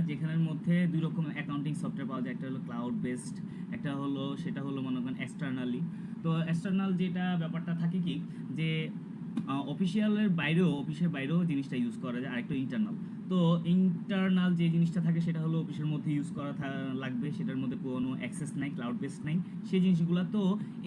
Software যেখানের মধ্যে দুই রকম অ্যাকাউন্টিং সফটওয়্যার পাওয়া যায়। একটা হলো ক্লাউড বেসড একটা হলো, সেটা হলো মনে করেন এক্সটার্নালি তো এক্সটার্নাল যেটা ব্যাপারটা থাকে কি, যে অফিসিয়ালের বাইরেও অফিসের বাইরেও জিনিসটা ইউজ করা যায়, আরেকটা ইন্টারনাল তো ইন্টারনাল যে জিনিসটা থাকে, সেটা হলো অফিসের মধ্যে ইউজ করা লাগবে, সেটার মধ্যে কোনো অ্যাক্সেস নাই ক্লাউড বেসড নাই। সেই জিনিসগুলো তো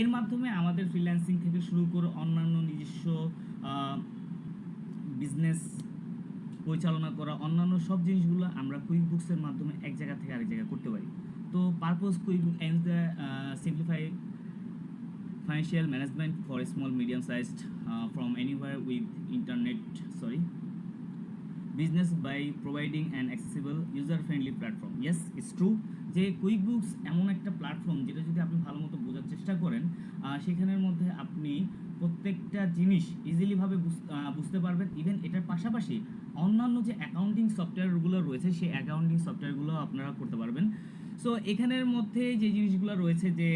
এর মাধ্যমে আমাদের ফ্রিল্যান্সিং থেকে শুরু করে অন্যান্য নিজস্ব বিজনেস পরিচালনা করা অন্যান্য সব জিনিসগুলো আমরা কুইক বুকসের মাধ্যমে এক জায়গা থেকে আরেক জায়গায় করতে পারি। তো purpose QuickBooks ends the simplify financial management for small medium size from anywhere with internet sorry business by providing and accessible user friendly platform yes it's true যে কুইক বুকস এমন একটা প্ল্যাটফর্ম যেটা যদি আপনি ভালো মতো বোঝার চেষ্টা করেন সেখানের মধ্যে আপনি প্রত্যেকটা জিনিস ইজিলিভাবে বুঝতে পারবেন ইভেন এটার পাশাপাশি অন্যান্য যে অ্যাকাউন্টিং সফটওয়্যারগুলো রয়েছে, সেই অ্যাকাউন্টিং সফটওয়্যারগুলো আপনারা করতে পারবেন। সো এখানের মধ্যে যে জিনিসগুলো রয়েছে যে,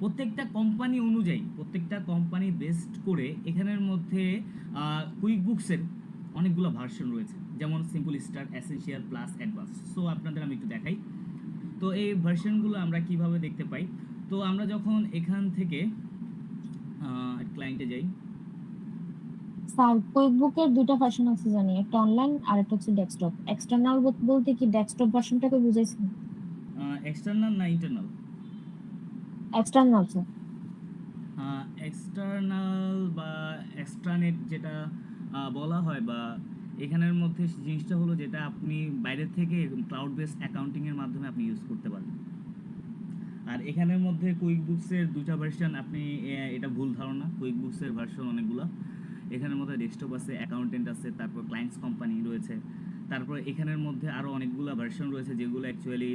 প্রত্যেকটা কোম্পানি অনুযায়ী, প্রত্যেকটা কোম্পানি বেস্ট করে এখানের মধ্যে কুইক বুকসের অনেকগুলো ভার্সন রয়েছে। যেমন simple start essential plus advance so আপনাদের আমি একটু দেখাই। তো, এই ভার্সনগুলো আমরা কীভাবে দেখতে পাই? তো, আমরা যখন এখান থেকে ক্লায়েন্টে যাই। স্যার কুইক বুকের দুইটা ভার্সন আছে জানি একটা অনলাইন আর একটা হচ্ছে ডেস্কটপ এক্সটার্নাল বলতে কি ডেস্কটপ ভার্সনটাকে বুঝাইছেন এক্সটার্নাল না ইন্টারনাল এক্সটার্নাল স্যার এক্সটার্নাল বা এক্সট্রানেট যেটা বলা হয় বা এখানের মধ্যে জিনিসটা হলো যেটা আপনি বাইরে থেকে ক্লাউড বেসড অ্যাকাউন্টিংয়ের মাধ্যমে আপনি ইউজ করতে পারেন আর এখানের মধ্যে কুইক বুকসের দুটা ভার্সন আপনি এটা ভুল ধারণা কুইক বুকসের ভার্সন অনেকগুলো। এখানের মধ্যে ডেস্কটপ আছে অ্যাকাউন্টেন্ট আছে, তারপর ক্লায়েন্টস কোম্পানি রয়েছে। তারপর এখানের মধ্যে আরও অনেকগুলো ভার্সন রয়েছে, যেগুলো অ্যাকচুয়ালি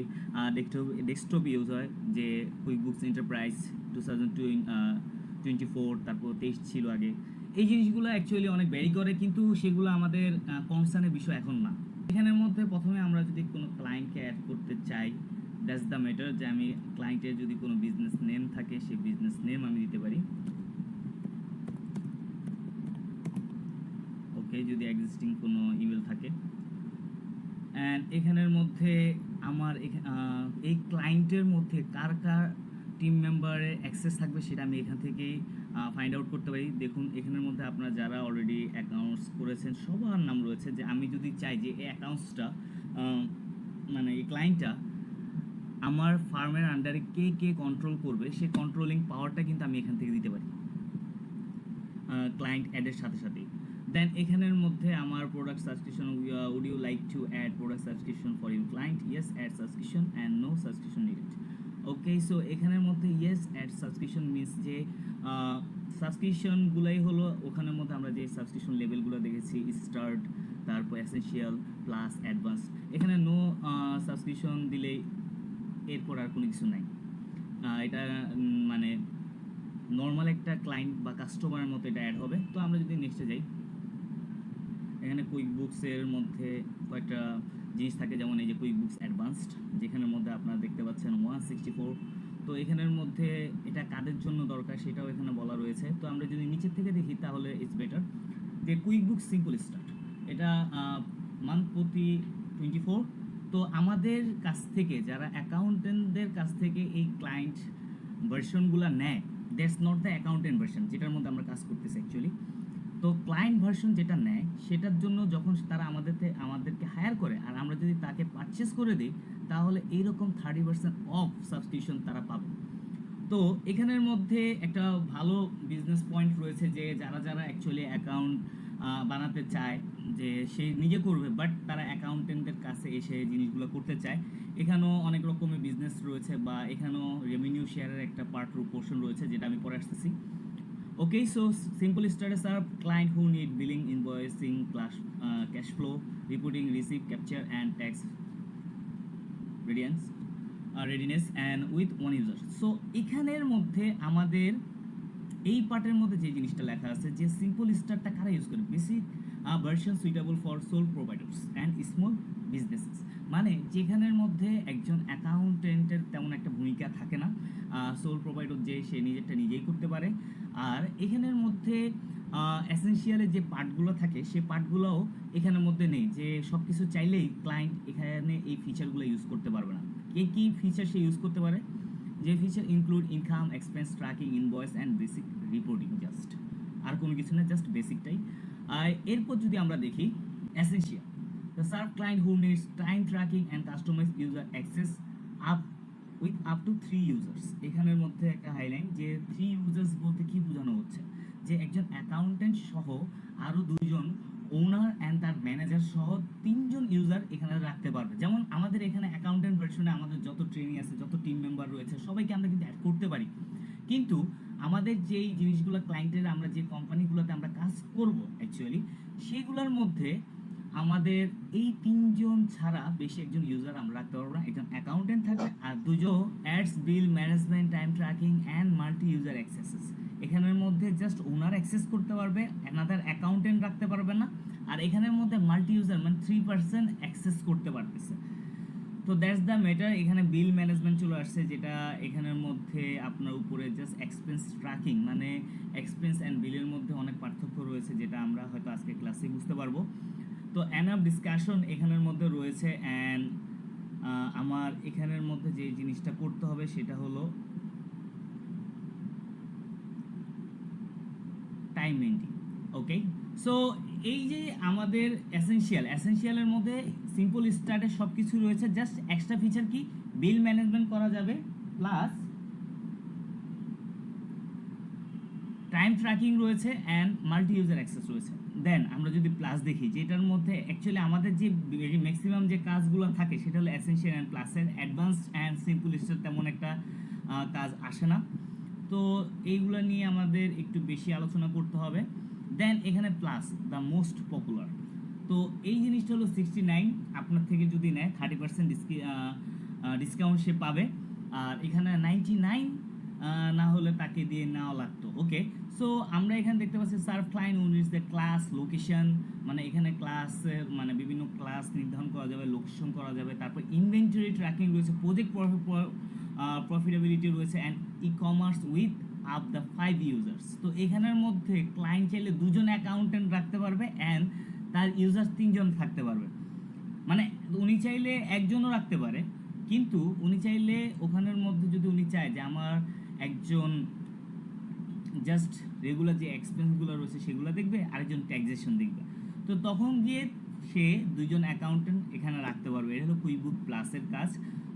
ডেস্কটপ ডেস্কটপ ইউজ হয়। যে QuickBooks enterprise two thousand twenty four তারপর তেইশ ছিল আগে। এই জিনিসগুলো অ্যাকচুয়ালি অনেক ভ্যারি করে, কিন্তু সেগুলো আমাদের কনসার্নের বিষয় এখন না। এখানের মধ্যে প্রথমে আমরা যদি কোনো ক্লায়েন্টকে অ্যাড করতে চাই দ্যাটস দ্য ম্যাটার যে আমি ক্লায়েন্টের যদি কোনো বিজনেস নেম থাকে, সেই বিজনেস নেম আমি দিতে পারি। ওকে যদি এক্সিস্টিং কোনো ইমেল থাকে। অ্যান্ড এখানের মধ্যে আমার এই ক্লায়েন্টের মধ্যে কার কার টিম মেম্বারের অ্যাক্সেস থাকবে সেটা আমি এখান থেকেই ফাইন্ড আউট করতে পারি। দেখুন, এখানের মধ্যে আপনারা যারা অলরেডি অ্যাকাউন্টস করেছেন, সবার নাম রয়েছে যে আমি যদি চাই যে এই অ্যাকাউন্টসটা মানে এই ক্লায়েন্টটা আমার ফার্মের আন্ডারে কে কে কন্ট্রোল করবে, সে কন্ট্রোলিং পাওয়ারটা কিন্তু আমি এখান থেকে দিতে পারি। ক্লায়েন্ট অ্যাডের সাথে সাথেই। দেন এখানের মধ্যে আমার product subscription would you like to add product subscription for your client yes add subscription and no subscription needed okay so এখানের মধ্যে ইয়েস অ্যাড সাবস্ক্রিপশন মিনস যে সাবস্ক্রিপশনগুলোই হলো, ওখানের মধ্যে আমরা যে সাবস্ক্রিপশন লেভেলগুলো দেখেছি স্টার্ট তারপর এসেনশিয়াল প্লাস অ্যাডভান্স এখানে নো সাবস্ক্রিপশন দিলে এরপর আর কোনো কিছু নাই। এটা মানে নর্মাল একটা ক্লায়েন্ট বা কাস্টমারের মতো এটা অ্যাড হবে। তো আমরা যদি নেক্সটে যাই, এখানে কুইক বুকসের মধ্যে কয়েকটা জিনিস থাকে, যেমন এই যে কুইক বুকস অ্যাডভান্সড যেখানের মধ্যে আপনারা দেখতে পাচ্ছেন ওয়ান সিক্সটি ফোর তো এখানের মধ্যে এটা কাদের জন্য দরকার সেটাও এখানে বলা রয়েছে। তো আমরা যদি নিচের থেকে দেখি, তাহলে ইটস বেটার যে কুইক বুক সিম্পল স্টার্ট এটা মান্থ প্রতি টোয়েন্টি ফোর তো আমাদের কাছ থেকে, যারা অ্যাকাউন্টেন্টদের কাছ থেকে এই ক্লায়েন্ট ভার্সনগুলো নেয়, that's not the accountant version, যেটার মধ্যে আমরা কাজ করতেছি অ্যাকচুয়ালি তো ক্লায়েন্ট ভার্সন যেটা নেয়, সেটার জন্য যখন তারা আমাদের আমাদেরকে হায়ার করে, আর আমরা যদি তাকে পারচেস করে দিই, তাহলে এইরকম থার্টি পার্সেন্ট অফ সাবস্ক্রিপশন তারা পাবে। তো এখানের মধ্যে একটা ভালো বিজনেস পয়েন্ট রয়েছে যে যারা যারা অ্যাকচুয়ালি অ্যাকাউন্ট বানাতে চায়, যে সে নিজে করবে বাট তারা অ্যাকাউন্টেন্টদের এসে জিনিসগুলো করতে চায়। এখানেও অনেক রকমের বিজনেস রয়েছে বা এখানেও রেভিনিউ শেয়ারের একটা পার্ট পোর্শন রয়েছে যেটা আমি পরে আসতেছি। Okay so simple status R client who need billing invoicing class cash flow reporting receive capture and tax radiance readiness and with one user so এখানের মধ্যে আমাদের, এই পার্টের মধ্যে যে জিনিসটা লেখা আছে যে সিম্পল স্টারটা কারা ইউজ করে? Basic version suitable for sole providers and small businesses মানে যেখানের মধ্যে একজন অ্যাকাউন্টেন্টের তেমন একটা ভূমিকা থাকে না। সোল প্রোভাইডার যে সে নিজেরটা নিজেই করতে পারে। আর এখানের মধ্যে এসেনশিয়ালে যে পার্টগুলো থাকে, সে পার্টগুলোও এখানের মধ্যে নেই। যে সব কিছু চাইলেই ক্লায়েন্ট এখানে এই ফিচারগুলো ইউজ করতে পারবে না। কে কী ফিচার সে ইউজ করতে পারে? যে feature include income expense tracking invoice and basic reporting just আর কোনো কিছু না জাস্ট বেসিকটাই আর এরপর যদি আমরা দেখি essential the serve client who needs time tracking and customize user access up with up to three users এখানের মধ্যে একটা হাইলাইন যে থ্রি ইউজার্স বলতে কি বোঝানো হচ্ছে? যে একজন অ্যাকাউন্টেন্ট সহ আরও দুইজন ওনার অ্যান্ড তার ম্যানেজার সহ তিনজন ইউজার এখানে রাখতে পারবে। যেমন আমাদের এখানে অ্যাকাউন্টেন্ট ভার্সনে আমাদের যত ট্রেনিং আছে, যত টিম মেম্বার রয়েছে, সবাইকে আমরা কিন্তু অ্যাড করতে পারি। কিন্তু আমাদের যেই জিনিসগুলো ক্লায়েন্টের আমরা যে কোম্পানিগুলোতে আমরা কাজ করব অ্যাকচুয়ালি সেগুলোর মধ্যে আমাদের এই তিনজন ছাড়া বেশি একজন ইউজার আমরা রাখতে পারব না। একজন অ্যাকাউন্টেন্ট থাকবে আর দুজন adds bill management time tracking and multi user accesses এখানের মধ্যে জাস্ট ওনার অ্যাক্সেস করতে পারবে অ্যানাদার অ্যাকাউন্টেন্ট রাখতে পারবে না, আর এখানের মধ্যে মাল্টি ইউজার মানে থ্রি পার্সেন্ট অ্যাক্সেস করতে পারতেছে। তো দ্যাটস দ্য ম্যাটার এখানে বিল ম্যানেজমেন্ট চলে আসছে, যেটা এখানের মধ্যে আপনার উপরে জাস্ট এক্সপেন্স ট্র্যাকিং মানে এক্সপেন্স অ্যান্ড বিলের মধ্যে অনেক পার্থক্য রয়েছে, যেটা আমরা হয়তো আজকে ক্লাসে বুঝতে পারব। তো অ্যানাফ ডিসকাশন এখানের মধ্যে রয়েছে অ্যান্ড আমার এখানের মধ্যে যে জিনিসটা করতে হবে সেটা হলো টাইম মেনটেন ওকে সো এই যে আমাদের এসেনশিয়াল এসেনশিয়ালের মধ্যে সিম্পল স্টার্টে সব কিছু রয়েছে জাস্ট এক্সট্রা ফিচার কি? বিল ম্যানেজমেন্ট করা যাবে প্লাস টাইম ট্র্যাকিং রয়েছে অ্যান্ড মাল্টি ইউজার অ্যাক্সেস রয়েছে। দেন আমরা যদি প্লাস দেখি, যেটার মধ্যে অ্যাকচুয়ালি আমাদের যে ম্যাক্সিমাম যে কাজগুলো থাকে, সেটা হলো এসেনশিয়াল অ্যান্ড প্লাসের অ্যাডভান্সড অ্যান্ড সিম্পল স্টার তেমন একটা কাজ আসে না। তো এইগুলো নিয়ে আমাদের একটু বেশি আলোচনা করতে হবে। দেন এখানে প্লাস দ্য মোস্ট পপুলার তো এই জিনিসটা হলো সিক্সটি নাইন আপনার থেকে যদি নেয় থার্টি পার্সেন্ট ডিসকি ডিসকাউন্ট সে পাবে। আর এখানে নাইনটি নাইন না হলে তাকে দিয়ে নেওয়া লাগতো। ওকে সো আমরা এখানে দেখতে পাচ্ছি serve client units the class location মানে এখানে ক্লাসের মানে বিভিন্ন ক্লাস নির্ধারণ করা যাবে লোকেশন করা যাবে, তারপর ইনভেন্টরি ট্র্যাকিং রয়েছে প্রজেক্ট প্রফিটেবিলিটি রয়েছে and e commerce with up the five users তো এখানের মধ্যে ক্লায়েন্ট চাইলে দুজন অ্যাকাউন্টেন্ট রাখতে পারবে অ্যান্ড তার ইউজার্স তিনজন থাকতে পারবে। মানে উনি চাইলে একজনও রাখতে পারে, কিন্তু উনি চাইলে ওখানের মধ্যে যদি উনি চায় যে আমার একজন জাস্ট রেগুলার যে এক্সপেন্সগুলো রয়েছে সেগুলো দেখবে, আরেকজন ট্যাক্সেশন দেখবে। তো তখন গিয়ে সে দুজন অ্যাকাউন্টেন্ট এখানে রাখতে পারবে। এটা হলো কুইকবুক প্লাসের কাজ।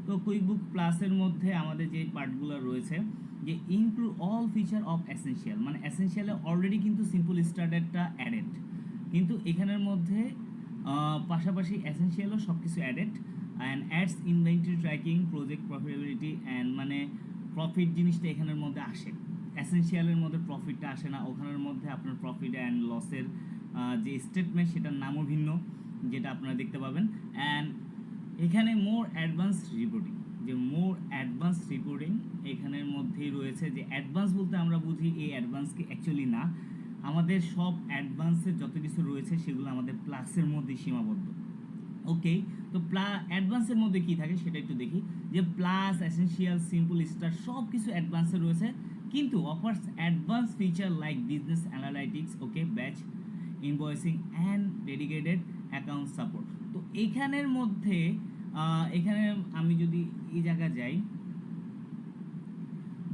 তো কুইকবুক প্লাসের মধ্যে আমাদের যে পার্টগুলো রয়েছে যে include all feature of essential মানে এসেনশিয়ালে অলরেডি কিন্তু সিম্পল স্টার্টারটা অ্যাডেড কিন্তু এখানের মধ্যে পাশাপাশি এসেনশিয়ালও সব কিছু added and adds inventory tracking project profitability and মানে প্রফিট জিনিসটা এখানের মধ্যে আসে। এসেনশিয়ালের মধ্যে প্রফিটটা আসে না, ওখানের মধ্যে আপনার প্রফিট অ্যান্ড লসের যে স্টেটমেন্ট সেটার নামও ভিন্ন, যেটা আপনারা দেখতে পাবেন। অ্যান্ড এখানে মোর অ্যাডভান্স রিপোর্টিং যে মোর অ্যাডভান্স রিপোর্টিং এখানের মধ্যেই রয়েছে যে অ্যাডভান্স বলতে আমরা বুঝি এই অ্যাডভান্সকে অ্যাকচুয়ালি না। আমাদের সব অ্যাডভান্সের যত কিছু রয়েছে সেগুলো আমাদের প্লাসের মধ্যে সীমাবদ্ধ। ওকে তো প্লা অ্যাডভান্সের মধ্যে কি থাকে সেটা একটু দেখি। যে প্লাস এসেনশিয়াল সিম্পল স্টার সব কিছু অ্যাডভান্সে রয়েছে। কিন্তু offers advance feature like business analytics okay batch invoicing and dedicated account support তো এইখানের মধ্যে এখানে আমি যদি এই জায়গায় যাই,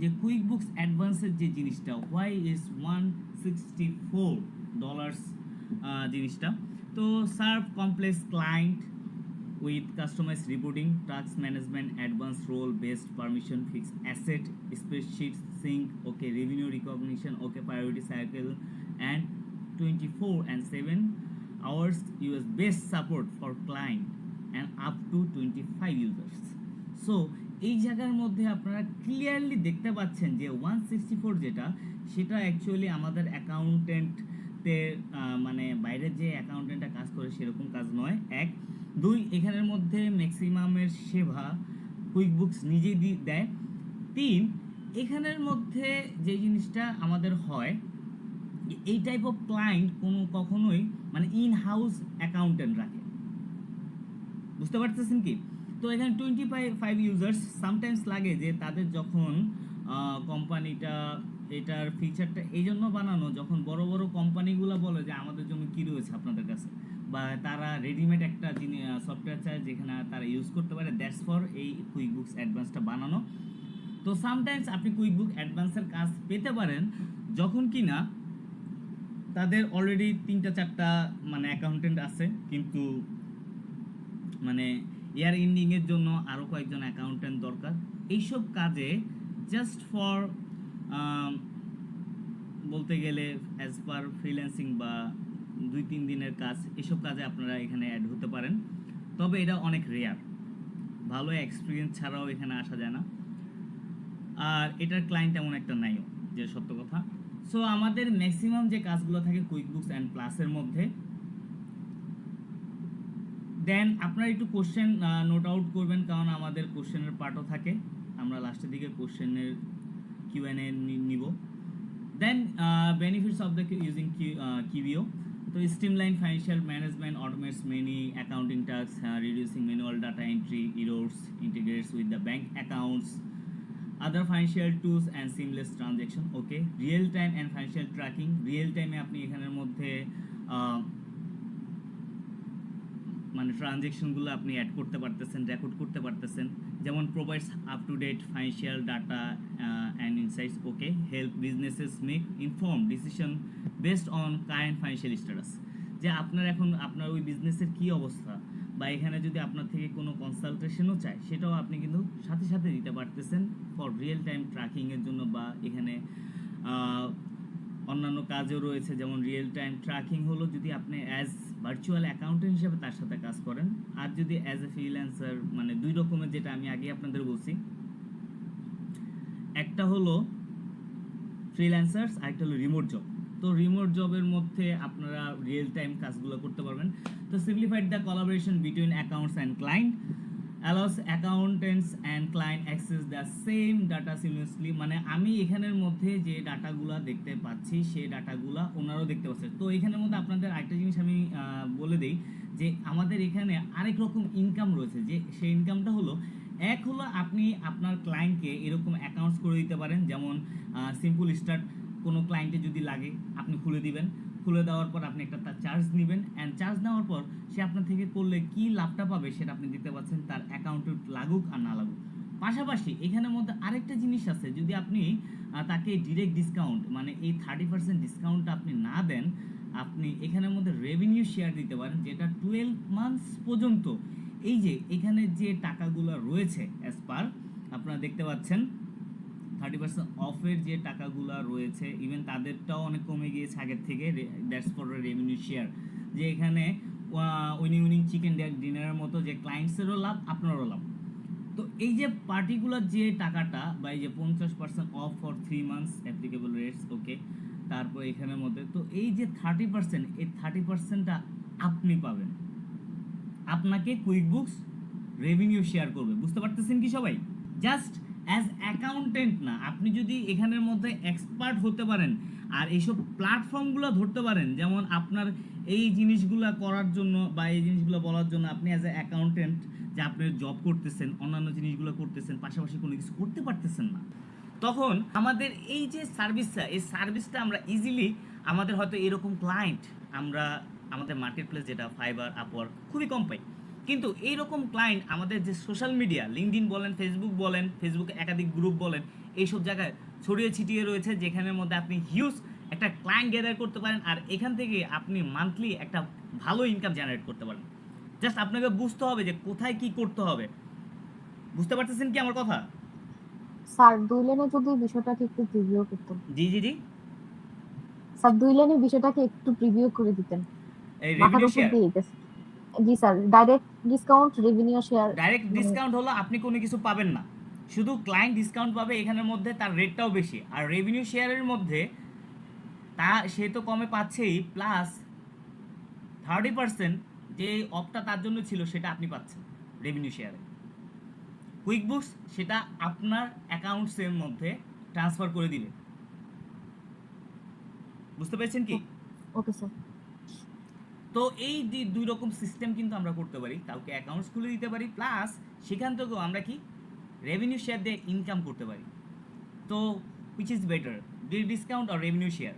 যে কুইক বুকস অ্যাডভান্সের যে জিনিসটা why is one sixty four dollars জিনিসটা। তো serve complex client with customize reporting task management advance role based permission fix asset spreadsheet sync okay revenue recognition okay priority cycle and twenty four and seven hours US best support for client and up to twenty five users so এই জায়গার মধ্যে আপনারা clearly দেখতে পাচ্ছেন যে one sixty four যেটা, সেটা actually আমাদের অ্যাকাউন্টেন্টতে মানে বাইরের যে অ্যাকাউন্টেন্টটা কাজ করে সেরকম কাজ নয়। এক, দুই, এখানের মধ্যে ম্যাক্সিমামের সেবা কুইক বুকস নিজেই দেয়। তিন, এখানের মধ্যে যে জিনিসটা আমাদের হয়, এই টাইপ অফ ক্লায়েন্ট কোনো কখনোই মানে ইন হাউস অ্যাকাউন্টেন্ট রাখে। বুঝতে পারতেছেন কি? তো এখানে টোয়েন্টি ফাইভ ইউজার্স সামটাইমস লাগে যে তাদের যখন কোম্পানিটা এটার ফিচারটা এই জন্য বানানো, যখন বড় বড় কোম্পানিগুলো বলে যে আমাদের জন্য কী রয়েছে আপনাদের কাছে? বা তারা রেডিমেড একটা সফটওয়্যার চায় যেখানে তারা ইউজ করতে পারে দ্যাটস ফর এই কুইক বুকস অ্যাডভান্সটা বানানো। তো সামটাইমস আপনি কুইক বুক অ্যাডভান্সের কাজ পেতে পারেন, যখন কি না, তাদের অলরেডি তিনটা চারটা মানে অ্যাকাউন্টেন্ট আছে, কিন্তু মানে ইয়ার এন্ডিংয়ের জন্য আরও কয়েকজন অ্যাকাউন্টেন্ট দরকার। এইসব কাজে জাস্ট ফর বলতে গেলে অ্যাজ পার ফ্রিল্যান্সিং বা দুই তিন দিনের কাজ, এসব কাজে আপনারা এখানে অ্যাড হতে পারেন। তবে এটা অনেক রেয়ার ভালো এক্সপিরিয়েন্স ছাড়াও এখানে আসা যায় না। আর এটার ক্লায়েন্ট এমন একটা নাইও যে সত্য কথা। সো আমাদের ম্যাক্সিমাম যে কাজগুলো থাকে কুইক বুকস অ্যান্ড প্লাসের মধ্যে দেন আপনারা একটু কোশ্চেন নোট আউট করবেন, কারণ আমাদের কোশ্চেনের পার্টও থাকে। আমরা লাস্টের দিকে কোশ্চেনের কিউ এন এ নিব। Then benefits of the using QBO to streamline financial management automates many accounting task reducing manual data entry errors integrates with the bank accounts other financial tools and seamless transaction okay real time and financial tracking real টাইমে আপনি এখানের মধ্যে মানে ট্রানজেকশনগুলো আপনি add করতে পারতেছেন record করতে পারতেছেন। যেমন provides up to date financial data and insights okay help businesses make inform decision based on current financial status যে আপনার এখন, আপনার ওই বিজনেসের কী অবস্থা? বা এখানে যদি আপনার থেকে কোনো কনসালটেশনও চায়, সেটাও আপনি কিন্তু সাথে সাথে দিতে পারতেছেন ফর রিয়েল টাইম ট্র্যাকিংয়ের জন্য বা এখানে অন্যান্য কাজও রয়েছে। যেমন রিয়েল টাইম ট্র্যাকিং হলো যদি আপনি অ্যাজ ভার্চুয়াল অ্যাকাউন্টেন্ট হিসেবে তার সাথে কাজ করেন। আর যদি অ্যাজ এ ফ্রিল্যান্সার মানে দুই রকমের যেটা আমি আগে আপনাদের বলছি। একটা হলো ফ্রিল্যান্সার্স আরেকটা হলো রিমোট জব তো রিমোট জবের মধ্যে আপনারা রিয়েল টাইম কাজগুলো করতে পারবেন। তো simplified the collaboration between accounts and client allows accountants and client access the same data seamlessly. মানে আমি এখানের মধ্যে যে ডাটাগুলা দেখতে পাচ্ছি, সেই ডাটাগুলা ওনারাও দেখতে পাচ্ছে। তো এখানের মধ্যে আপনাদের আরেকটা জিনিস আমি বলে দিই যে আমাদের এখানে আরেক রকম ইনকাম রয়েছে। যে সেই ইনকামটা হলো, এক হলো আপনি আপনার ক্লায়েন্টকে এরকম অ্যাকাউন্টস করে দিতে পারেন। যেমন সিম্পল স্টার্ট কোনো ক্লায়েন্টে যদি লাগে, আপনি খুলে দিবেন। খুলে দেওয়ার পর আপনি একটা তার চার্জ নেবেন অ্যান্ড চার্জ নেওয়ার পর সে আপনার থেকে করলে কি লাভটা পাবে সেটা আপনি দিতে পারছেন তার অ্যাকাউন্টে লাগুক আর না লাগুক। পাশাপাশি এখানের মধ্যে আরেকটা জিনিস আছে, যদি আপনি তাকে ডিরেক্ট ডিসকাউন্ট মানে এই থার্টি পার্সেন্ট ডিসকাউন্টটা আপনি না দেন, আপনি এখানের মধ্যে রেভিনিউ শেয়ার দিতে পারেন যেটা টুয়েলভ মান্থস পর্যন্ত। এই যে এখানে যে টাকাগুলো রয়েছে অ্যাজ পার আপনারা দেখতে পাচ্ছেন থার্টি পার্সেন্ট অফের যে টাকাগুলো রয়েছে ইভেন তাদেরটাও অনেক কমে গিয়েছে আগের থেকে দ্যাটস ফর রেভিনিউ শেয়ার যে এখানে উইনিং উইনিং চিকেন ডিনারের মতো যে ক্লায়েন্টসেরও লাভ, আপনারও লাভ। তো এই যে পার্টিকুলার যে টাকাটা, বা এই যে পঞ্চাশ percent off for three months applicable rates okay তারপর এখানের মধ্যে, তো এই যে থার্টি পার্সেন্ট এই থার্টি পার্সেন্টটা আপনি পাবেন। আপনাকে কুইক বুকস রেভিনিউ শেয়ার করবে, বুঝতে পারতেছেন কি সবাই? জাস্ট অ্যাজ অ্যাকাউন্টেন্ট না, আপনি যদি এখানের মধ্যে এক্সপার্ট হতে পারেন আর এইসব প্ল্যাটফর্মগুলো ধরতে পারেন, যেমন আপনার এই জিনিসগুলো করার জন্য বা এই জিনিসগুলো বলার জন্য আপনি অ্যাজ এ অ্যাকাউন্টেন্ট যে আপনি জব করতেছেন, অন্যান্য জিনিসগুলো করতেছেন, পাশাপাশি কোনো কিছু করতে পারতেছেন না। তখন আমাদের এই যে সার্ভিসটা এই সার্ভিসটা আমরা ইজিলি আমাদের হয়তো এরকম ক্লায়েন্ট আমরা আমাদের মার্কেট প্লেস যেটা ফাইবার আপওয়ার্ক খুবই কম পাই। কিন্তু এইরকম ক্লায়েন্ট আমাদের যে সোশ্যাল মিডিয়া লিঙ্কডিন বলেন ফেসবুক বলেন ফেসবুকে একাধিক গ্রুপ বলেন এইসব জায়গায় ছড়িয়ে ছিটিয়ে রয়েছে যেখানের মধ্যে আপনি হিউজ একটা ক্লায়েন্ট গ্যাদার করতে পারেন আর এখান থেকে আপনি মান্থলি একটা ভালো ইনকাম জেনারেট করতে পারেন। জাস্ট আপনাকে বুঝতে হবে যে কোথায় কি করতে হবে। বুঝতে পারতেছেন কি আমার কথা? স্যার দুই লেনে যদি বিষয়টাকে একটু প্রিভিউ করতেন। জি জি জি। স্যার দুই লেনে বিষয়টাকে একটু প্রিভিউ করে দিতেন। এই রেভিনিউ শেয়ার জি sir direct discount revenue share direct discount হলো আপনি কোনো কিছু পাবেন না। শুধু ক্লায়েন্ট ডিসকাউন্ট পাবে এখানের মধ্যে তার রেটটাও বেশি। আর রেভিনিউ শেয়ারের মধ্যে তা সে তো কমে পাচ্ছেই প্লাস থার্টি পার্সেন্ট যে অফটা তার জন্য ছিল সেটা আপনি পাচ্ছেন রেভিনিউ শেয়ারে কুইক বুকস সেটা আপনার অ্যাকাউন্টসের মধ্যে ট্রান্সফার করে দিবে। বুঝতে পেরেছেন কি? Okay sir. তো এই যে দুই রকম সিস্টেম কিন্তু আমরা করতে পারি কাউকে অ্যাকাউন্টস খুলে দিতে পারি প্লাস সেখান থেকেও আমরা কি রেভিনিউ শেয়ার দিয়ে ইনকাম করতে পারি। তো which is better discount R revenue share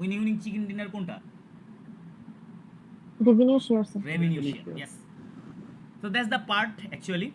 winning winning chicken dinner কোনটা? Revenue share sir share yes share. That's the part actually the part actually